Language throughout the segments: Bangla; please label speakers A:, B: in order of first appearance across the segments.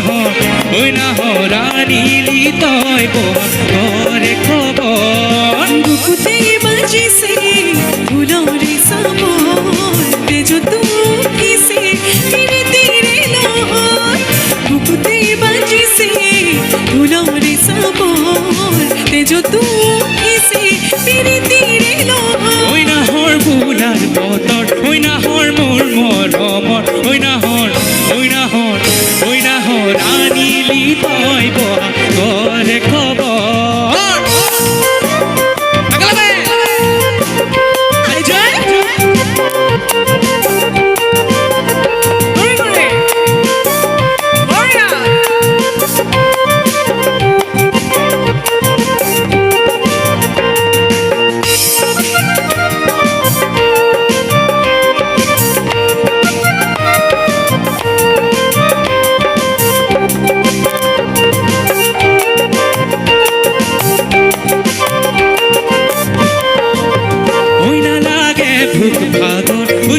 A: নাহ ওই নাহ রানিলি তয় বরে খবর।
B: বাজিছে ফুলরে সামর তেজ তুকিছে ধীরে ধীরে বুকুতে বাজিছে ফুলরে সামর তেজ তুকিছে ধীরে ধীরে লহ ওই
A: নাহর বতর ওই নাহর মোর মরমর ওই নাহ নাহৰ আনিলি তই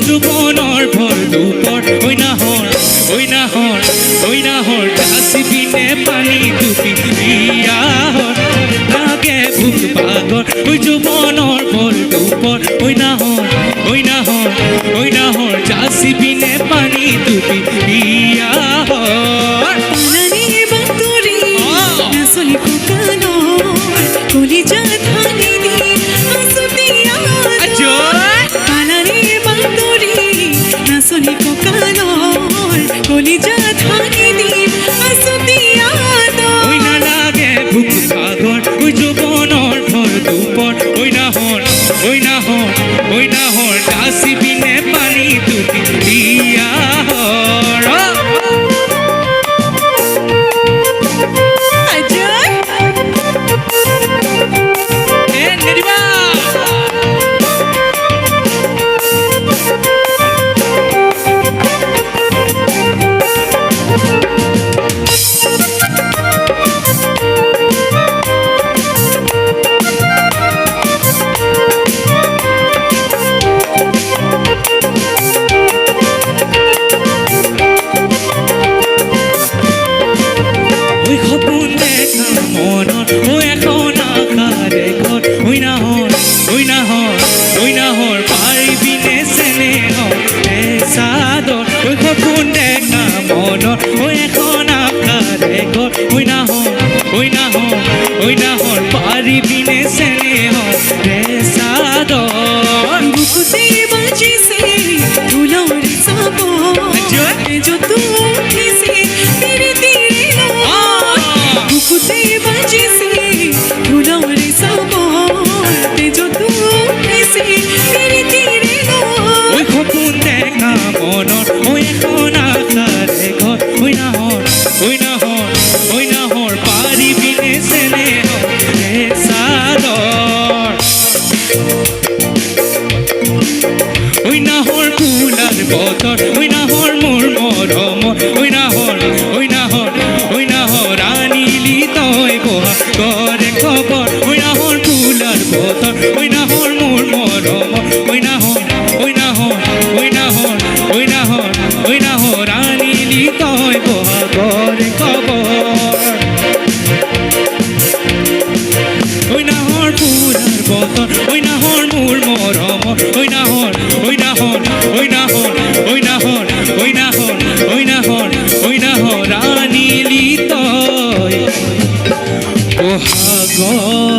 A: জীৱনৰ ভৰ দুপৰ ঐ নাহৰ ঐ নাহৰ ঐ নাহৰ কাচি পিনে বিয়াহৰ লাগে ভোক ভাগৰ ঐ জীৱনৰ ভৰ দুপৰ ঐ নাহৰ তোমারি বিনে স্নেহ রে সাদন
B: বুকুতে বাজি সে ফুলরি সাবন জোরে যো তু উঠে সে ধীরে ধীরে বুকুতে বাজি সে ফুলরি সাবন তে যো তু উঠে সে ধীরে ধীরে ওই
A: খতুন দেখা মনর ওই এখন আকার ঘর ওই না হর ওই না হর ওই না হর পারি বিনে স্নেহ বতর ওই না হর মোর মরম ওই না হর ওই না হর ওই না হর আনিলি তয় কোহা করে খবর ওই না হর ফুলার বতর ওই না হর মোর মরম ওই না হর ওই না হর ওই না হর ওই না হর ওই না হর আনিলি তয় কোহা করে খবর ওই না হর ফুলার বতর ওই না হর মোর মরম ওই না হর ওই সোহাগর